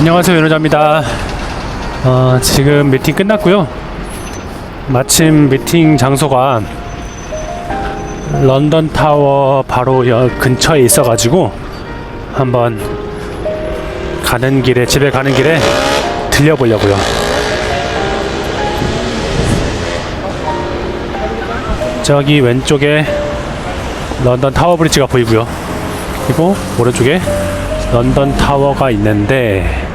안녕하세요 연호자입니다. 어, 지금 미팅 끝났고요. 마침 미팅 장소가 런던 타워 바로 여 근처에 있어 가지고 한번 가는 길에 집에 가는 길에 들려보려고요. 저기 왼쪽에 런던 타워 브릿지가 보이고요. 그리고 오른쪽에 런던 타워가 있는데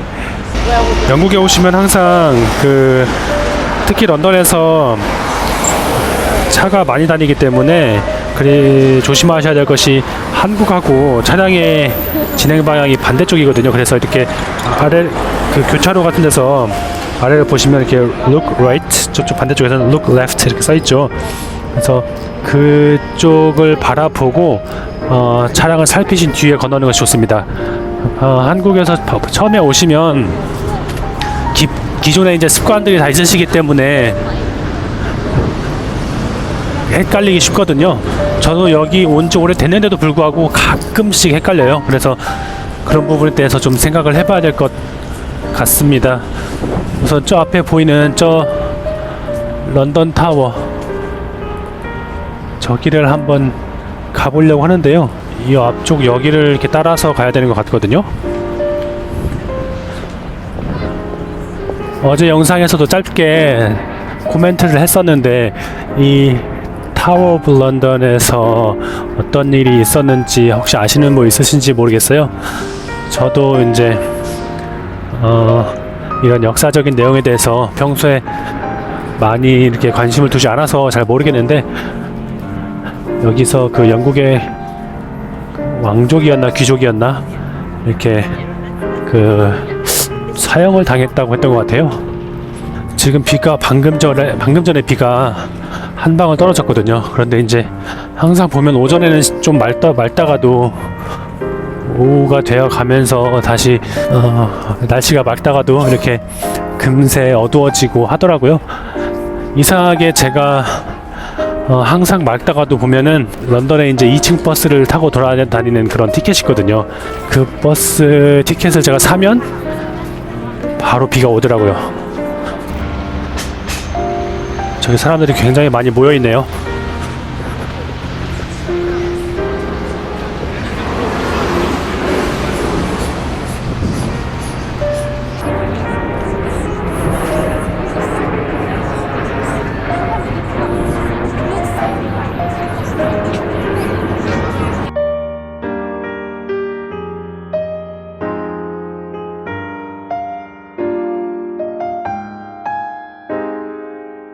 영국에 오시면 항상 그 특히 런던에서 차가 많이 다니기 때문에 그리 조심하셔야 될 것이 한국하고 차량의 진행 방향이 반대쪽이거든요. 그래서 이렇게 아래 그 교차로 같은 데서 아래를 보시면 이렇게 look right 저쪽 반대쪽에서는 look left 이렇게 써 있죠. 그래서 그쪽을 바라보고 어, 차량을 살피신 뒤에 건너는 것이 좋습니다. 어, 한국에서 바- 처음에 오시면 기, 기존에 이제 습관들이 다 있으시기 때문에 헷갈리기 쉽거든요. 저도 여기 온 지 오래 됐는데도 불구하고 가끔씩 헷갈려요. 그래서 그런 부분에 대해서 좀 생각을 해봐야 될 것 같습니다. 우선 저 앞에 보이는 저 런던 타워 저기를 한번 가보려고 하는데요. 이 앞쪽 여기를 이렇게 따라서 가야 되는 것 같거든요. 어제 영상에서도 짧게 코멘트를 했었는데 이 타워 오브 런던에서 어떤 일이 있었는지 혹시 아시는 분 있으신지 모르겠어요. 저도 이제 어 이런 역사적인 내용에 대해서 평소에 많이 이렇게 관심을 두지 않아서 잘 모르겠는데 여기서 그 영국의 왕족이었나 귀족이었나 이렇게 그 사형을 당했다고 했던 것 같아요. 지금 비가 방금 전에 방금 전에 비가 한 방울 떨어졌거든요. 그런데 이제 항상 보면 오전에는 좀 맑다 맑다가도 오후가 되어 가면서 다시 어, 날씨가 맑다가도 이렇게 금세 어두워지고 하더라고요. 이상하게 제가 어, 항상 맑다가도 보면은 런던에 이제 2층 버스를 타고 돌아다니는 그런 티켓이 있거든요. 그 버스 티켓을 제가 사면 바로 비가 오더라고요. 저기 사람들이 굉장히 많이 모여 있네요.